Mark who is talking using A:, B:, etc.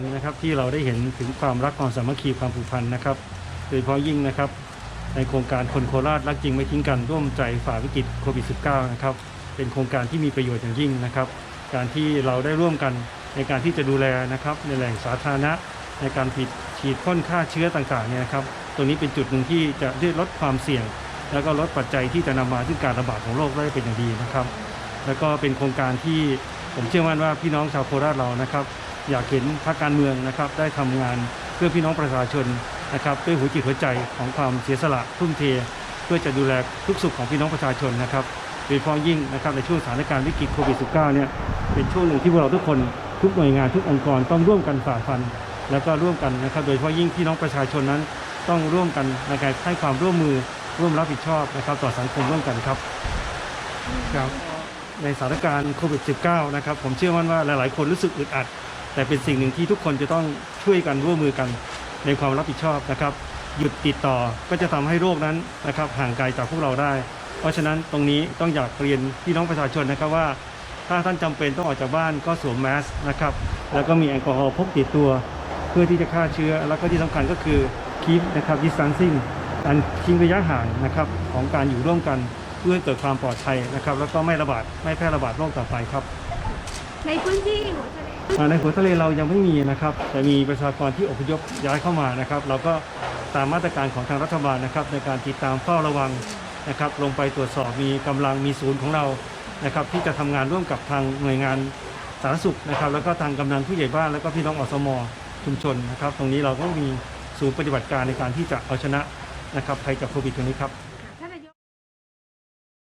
A: หนึ่งนะครับที่เราได้เห็นถึงความรักความสามัคคีความผูกพันนะครับโดยเฉพาะยิ่งนะครับ ในโครงการคนโคราชรักจริงไม่ทิ้งกันร่วมใจฝ่าวิกฤตโควิด -19 นะครับเป็นโครงการที่มีประโยชน์อย่างยิ่งนะครับ การที่เราได้ร่วมกันในการที่จะดูแลนะครับในแหล่งสาธารณะ ในการผิดฉีดพ่นฆ่าเชื้อต่างๆเนี่ยนะครับตรงนี้เป็นจุดหนึ่งที่จะได้ลดความเสี่ยง แล้วก็ลดปัจจัยที่จะนำมาซึ่งการระบาดของโรคได้เป็นอย่างดีนะครับ แล้วก็เป็นโครงการที่ผมเชื่อมั่นว่าพี่น้องชาวโคราชเรานะครับ อยากเห็นพรรคการเมืองนะครับได้ทำงานเพื่อพี่น้องประชาชนนะครับด้วยหัวจิตหัวใจของความเสียสละทุ่มเท เพื่อจะดูแลทุกสุขของพี่น้องประชาชนนะครับโดยเฉพาะยิ่งนะครับในช่วงสถานการณ์วิกฤตโควิด -19 เนี่ยเป็นช่วงหนึ่งที่พวกเราทุกคนทุกหน่วยงานทุกองค์กรต้องร่วมกันฝ่าฟัน แล้วก็ร่วมกันนะครับ โดยเฉพาะยิ่งพี่น้องประชาชนนั้น ต้องร่วมกันในการให้ความร่วมมือร่วมรับผิดชอบนะครับต่อสังคมร่วมกันครับครับในสถานการณ์โควิด -19 นะครับผมเชื่อมั่นว่าหลายๆ คนรู้สึกอึดอัด แต่เป็นสิ่งหนึ่งที่ทุกคนจะต้องช่วยกันร่วมมือกันในความรับผิดชอบนะครับ หยุดติดต่อก็จะทำให้โรคนั้นนะครับห่างไกลจากพวกเราได้ เพราะฉะนั้นตรงนี้ต้องอยากเรียนพี่น้องประชาชนนะครับว่า ถ้าท่านจำเป็นต้องออกจากบ้านก็สวมแมสนะครับแล้วก็มีแอลกอฮอล์พกติดตัว เพื่อที่จะฆ่าเชื้อ แล้วก็ที่สำคัญก็คือคีปนะครับ distancing การทิ้งระยะห่างนะครับของการอยู่ร่วมกันเพื่อเกิดความปลอดภัยนะครับ แล้วก็ไม่ระบาดไม่แพร่ระบาดโรคต่อไปครับ
B: ในพื้นที่หัวทะเล
A: ในหัวทะเลเรายังไม่มีนะครับ แต่มีประชากรที่อพยพย้ายเข้ามานะครับ เราก็ตามมาตรการของทางรัฐบาลนะครับ ในการติดตามเฝ้าระวังนะครับ ลงไปตรวจสอบมีกำลังมีศูนย์ของเรานะครับ ที่จะทำงานร่วมกับทางหน่วยงานสาธารณสุขนะครับ แล้วก็ทางกำนันผู้ใหญ่บ้านแล้วก็พี่น้องอสมชุมชนนะครับ ตรงนี้เราก็มีศูนย์ปฏิบัติการในการที่จะเอาชนะนะครับภัยจากโควิดตรงนี้ครับ